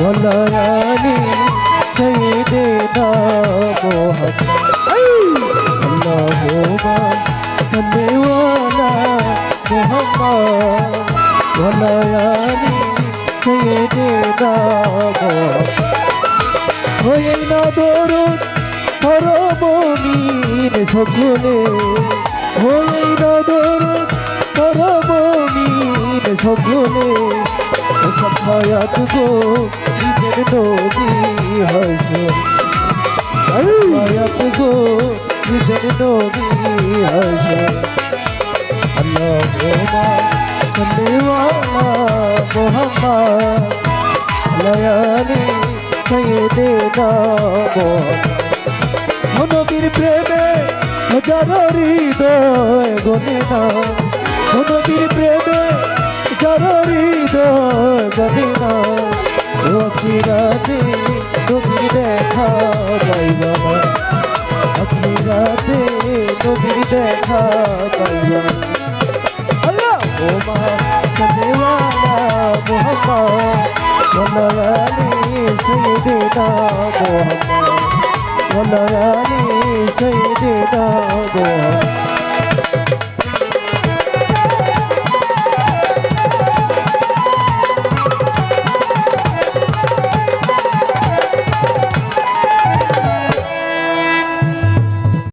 ওয়ালায়ালি সাইয়্যিদিনা মুহাম্মদ। আল্লাহুম্মা সাল্লি ওয়ালা মুহাম্মদ। ওয়ালায়ালি সাইয়্যিদিনা মুহাম্মদ। হয়ে না দরুদ পরমমিন সকলে হয়ে না দরুদ পরমমিন সকলে সফায়াত গো নিজের নবী হাসন সফায়াত গো নিজের নবী হাসন আল্লাহুম্মা সাল্লি ওয়ালা মুহাম্মদ লয়ালি সাইয়্যিদিনা মুহাম্মদ। নবীর প্রেমে হাজারো হৃদয় গনে না প্রেমে গনে না আখিরাতে নবীর দেখা পাইব না। আখিরাতে নবীর দেখা পাইব না। আল্লাহ! ওমা সদেওয়ালা মোহাম্মদ মোহাম্মদ।